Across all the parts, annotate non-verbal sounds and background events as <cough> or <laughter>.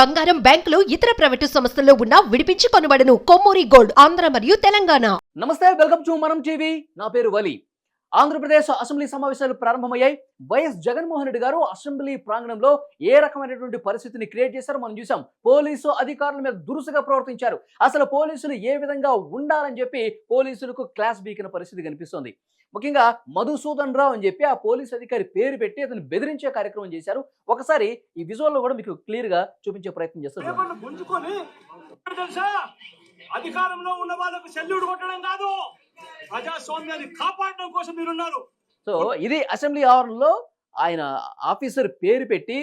బంగారం బ్యాంకులు ఇతర ప్రైవేటు సంస్థల్లో ఉన్న విడిపించి కొనబడను కొమ్మూరి గోల్డ్ ఆంధ్ర మరియు తెలంగాణ. నమస్తే వెల్కమ్ టు మనం టీవీ. నా పేరు వలి. ఆంధ్రప్రదేశ్ అసెంబ్లీ సమావేశాలు ప్రారంభమయ్యాయి. వైఎస్ జగన్మోహన్ రెడ్డి గారు అసెంబ్లీ ప్రాంగణంలో ఏ రకమైనటువంటి పరిస్థితిని క్రియేట్ చేశారో మనం చూసాం పోలీసు అధికారుల మీద దురుసుగా ప్రవర్తించారు. అసలు పోలీసులు ఏ విధంగా ఉండాలని చెప్పి పోలీసులకు క్లాస్ బీకిన పరిస్థితి కనిపిస్తోంది. ముఖ్యంగా మధుసూదన్ రావు అని చెప్పి ఆ పోలీస్ అధికారి పేరు పెట్టి అతను బెదిరించే కార్యక్రమం చేశారు. ఒకసారి ఈ విజువల్లో కూడా మీకు క్లియర్గా చూపించే ప్రయత్నం చేస్తారు అధికారంలో ఉన్న వాళ్ళకు సెల్యూడ్ కొట్టడం కాదు. ప్రజాస్వామ్యాన్ని కాపాడడం కోసం మీరున్నారు. సో ఇది అసెంబ్లీ ఆవరణలో ఆయన ఆఫీసర్ పేరు పెట్టి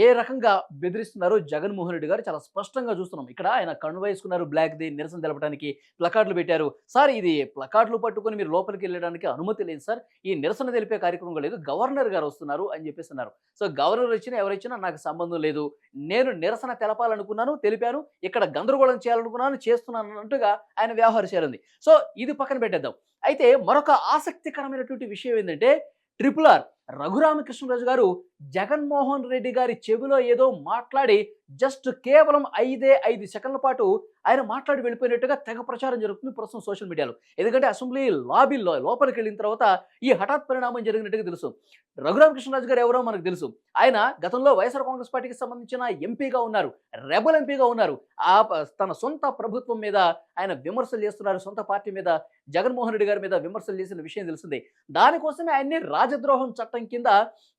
ఏ రకంగా బెదిరిస్తున్నారో జగన్మోహన్ రెడ్డి గారు చాలా స్పష్టంగా చూస్తున్నాం. ఇక్కడ ఆయన కన్ను వేసుకున్నారు బ్లాక్ ది నిరసన తెలపడానికి ప్లకార్డులు పెట్టారు. సార్ ఇది ప్లకార్డులు పట్టుకొని మీరు లోపలికి వెళ్ళడానికి అనుమతి లేదు సార్. ఈ నిరసన తెలిపే కార్యక్రమం లేదు. గవర్నర్ గారు వస్తున్నారు అని చెప్పేస్తున్నారు సో గవర్నర్ వచ్చినా ఎవరిచ్చినా నాకు సంబంధం లేదు. నేను నిరసన తెలపాలనుకున్నాను తెలిపాను. ఇక్కడ గందరగోళం చేయాలనుకున్నాను చేస్తున్నాను అన్నట్టుగా ఆయన వ్యవహరించారు సో ఇది పక్కన పెట్టేద్దాం. అయితే మరొక ఆసక్తికరమైనటువంటి విషయం ఏంటంటే ట్రిపుల్ ఆర్ రఘురామకృష్ణరాజు గారు జగన్మోహన్ రెడ్డి గారి చెవిలో ఏదో మాట్లాడి జస్ట్ కేవలం ఐదే ఐదు సెకండ్ల పాటు ఆయన మాట్లాడి వెళ్ళిపోయినట్టుగా తెగ ప్రచారం జరుగుతుంది ప్రస్తుతం సోషల్ మీడియాలో. ఎందుకంటే అసెంబ్లీ లాబీల్లో లోపలికి వెళ్ళిన తర్వాత ఈ హఠాత్ పరిణామం జరిగినట్టుగా తెలుసు. రఘురామకృష్ణరాజు గారు ఎవరో మనకు తెలుసు. ఆయన గతంలో వైఎస్ఆర్ కాంగ్రెస్ పార్టీకి సంబంధించిన ఎంపీగా ఉన్నారు. రెబల్ ఎంపీగా ఉన్నారు. ఆ తన సొంత ప్రభుత్వం మీద ఆయన విమర్శలు చేస్తున్నారు. సొంత పార్టీ మీద జగన్మోహన్ రెడ్డి గారి మీద విమర్శలు చేసిన విషయం తెలిసిందే. దానికోసమే ఆయన్ని రాజద్రోహం చట్టం కింద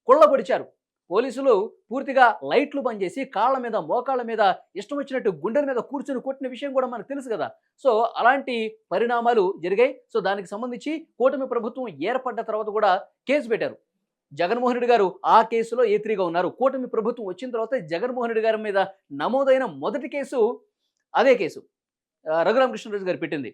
కుళ్ళబడిచారు. పోలీసులు పూర్తిగా లైట్లు బంద్ చేసి కాళ్ళ మీద మోకాళ్ళ మీద ఇష్టం వచ్చినట్టు గుండెల మీద కూర్చుని కొట్టిన విషయం కూడా మనకు తెలుసు కదా. సో అలాంటి పరిణామాలు జరిగాయి. సో దానికి సంబంధించి కూటమి ప్రభుత్వం ఏర్పడ్డ తర్వాత కూడా కేసు పెట్టారు. జగన్మోహన్ రెడ్డి గారు ఆ కేసులో ఏత్రిగా ఉన్నారు. కూటమి ప్రభుత్వం వచ్చిన తర్వాత జగన్మోహన్ రెడ్డి గారి మీద నమోదైన మొదటి కేసు అదే కేసు. రఘురామకృష్ణరాజు గారు పెట్టింది.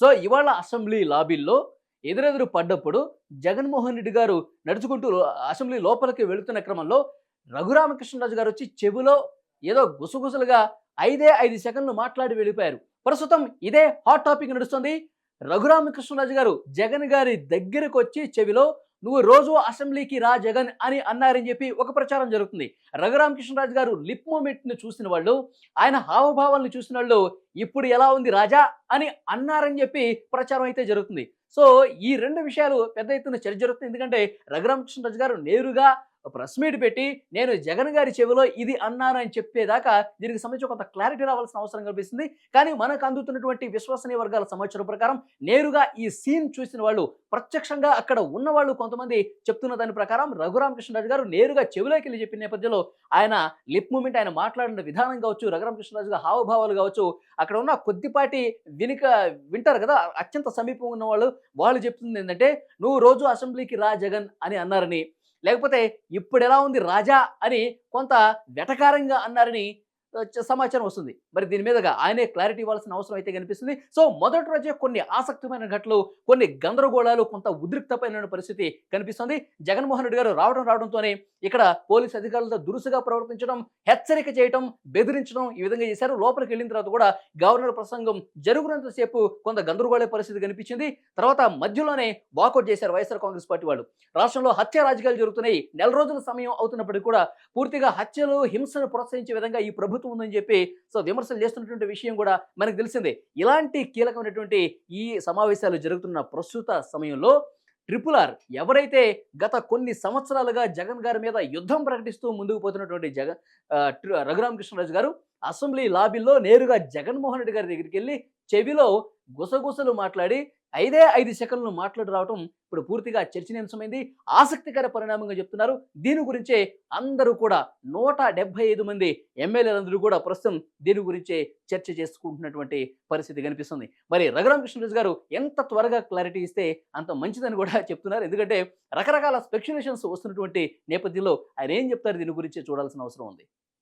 సో ఇవాళ అసెంబ్లీ లాబీల్లో ఎదురెదురు పడ్డప్పుడు జగన్మోహన్ రెడ్డి గారు నడుచుకుంటూ అసెంబ్లీ లోపలికి వెళుతున్న క్రమంలో రఘురామకృష్ణరాజు గారు వచ్చి చెవిలో ఏదో గుసగుసలుగా ఐదే ఐదు సెకండ్లు మాట్లాడి వెళ్ళిపోయారు. ప్రస్తుతం ఇదే హాట్ టాపిక్ నడుస్తుంది. రఘురామకృష్ణరాజు గారు జగన్ గారి దగ్గరకు వచ్చి చెవిలో నువ్వు రోజు అసెంబ్లీకి రా జగన్ అని అన్నారని చెప్పి ఒక ప్రచారం జరుగుతుంది. రఘురామకృష్ణరాజు గారు లిప్ మూమెంట్ని చూసిన వాళ్ళు ఆయన హావభావాలను చూసిన వాళ్ళు ఇప్పుడు ఎలా ఉంది రాజా అని అన్నారని చెప్పి ప్రచారం అయితే జరుగుతుంది. సో ఈ రెండు విషయాలు పెద్ద ఎత్తున చర్చ జరుగుతుంది. ఎందుకంటే రఘురామకృష్ణరాజు గారు నేరుగా ప్రెస్ మీట్ పెట్టి నేను జగన్ గారి చెవిలో ఇది అన్నాను అని చెప్పేదాకా దీనికి సంబంధించి కొంత క్లారిటీ రావాల్సిన అవసరం కనిపిస్తుంది కానీ మనకు అందుతున్నటువంటి విశ్వసనీయ వర్గాల సమాచారం ప్రకారం నేరుగా ఈ సీన్ చూసిన వాళ్ళు ప్రత్యక్షంగా అక్కడ ఉన్న వాళ్ళు కొంతమంది చెప్తున్న దాని ప్రకారం రఘురామకృష్ణరాజు గారు నేరుగా చెవిలోకి వెళ్ళి చెప్పిన నేపథ్యంలో ఆయన లిప్ మూమెంట్ ఆయన మాట్లాడిన విధానం కావచ్చు రఘురామకృష్ణరాజు గారి హావభావాలు కావచ్చు అక్కడ ఉన్న కొద్దిపాటి వినిక వింటారు కదా అత్యంత సమీపం ఉన్న వాళ్ళు వాళ్ళు చెప్తుంది ఏంటంటే నువ్వు రోజు అసెంబ్లీకి రా జగన్ అని అన్నారని లేకపోతే ఇప్పుడు ఎలా ఉంది రాజా అని కొంత వెటకారంగా అన్నారని సమాచారం వస్తుంది. మరి దీని మీదగా ఆయనే క్లారిటీ ఇవ్వాల్సిన అవసరం అయితే కనిపిస్తుంది. సో మొదటి రోజే కొన్ని ఆసక్తిమైన ఘటనలు కొన్ని గందరగోళాలు కొంత ఉద్రిక్తమైన పరిస్థితి కనిపిస్తుంది. జగన్మోహన్ రెడ్డి గారు రావడం రావడంతోనే ఇక్కడ పోలీస్ అధికారులతో దురుసుగా ప్రవర్తించడం హెచ్చరిక చేయడం బెదిరించడం ఈ విధంగా చేశారు. లోపలికి వెళ్ళిన తర్వాత కూడా గవర్నర్ ప్రసంగం జరుగునంతసేపు కొంత గందరగోళ పరిస్థితి కనిపించింది. తర్వాత మధ్యలోనే వాకౌట్ చేశారు వైఎస్ఆర్ కాంగ్రెస్ పార్టీ వాళ్ళు. రాష్ట్రంలో హత్య రాజకీయాలు జరుగుతున్నాయి. నెల రోజుల సమయం అవుతున్నప్పటికీ కూడా పూర్తిగా హత్యలు హింసను ప్రోత్సహించే విధంగా ఈ ప్రభుత్వం ఉందని చెప్పి సో విమర్శలు చేస్తున్నటువంటి విషయం కూడా మనకు తెలిసిందే. ఇలాంటి కీలకమైనటువంటి ఈ సమావేశాలు జరుగుతున్న ప్రస్తుత సమయంలో ట్రిపుల్ ఆర్ ఎవరైతే గత కొన్ని సంవత్సరాలుగా జగన్ గారి మీద యుద్ధం ప్రకటిస్తూ ముందుకు పోతున్నటువంటి జగన్ రఘురామకృష్ణరాజు గారు అసెంబ్లీ లాబీల్లో నేరుగా జగన్మోహన్ రెడ్డి గారి దగ్గరికి వెళ్ళి చెవిలో గుసగుసలు మాట్లాడి ఐదే ఐదు సెకండ్లు మాట్లాడి రావటం ఇప్పుడు పూర్తిగా చర్చనీయాంశమైంది. ఆసక్తికర పరిణామంగా చెప్తున్నారు. దీని గురించే అందరూ కూడా నూట డెబ్బై ఐదు మంది ఎమ్మెల్యేలందరూ కూడా ప్రస్తుతం దీని గురించే చర్చ చేసుకుంటున్నటువంటి పరిస్థితి కనిపిస్తుంది. మరి రఘురామకృష్ణరాజు గారు ఎంత త్వరగా క్లారిటీ ఇస్తే అంత మంచిదని కూడా <laughs> చెప్తున్నారు. ఎందుకంటే రకరకాల స్పెక్యులేషన్స్ వస్తున్నటువంటి నేపథ్యంలో ఆయన ఏం చెప్తారు? దీని గురించి చూడాల్సిన అవసరం ఉంది.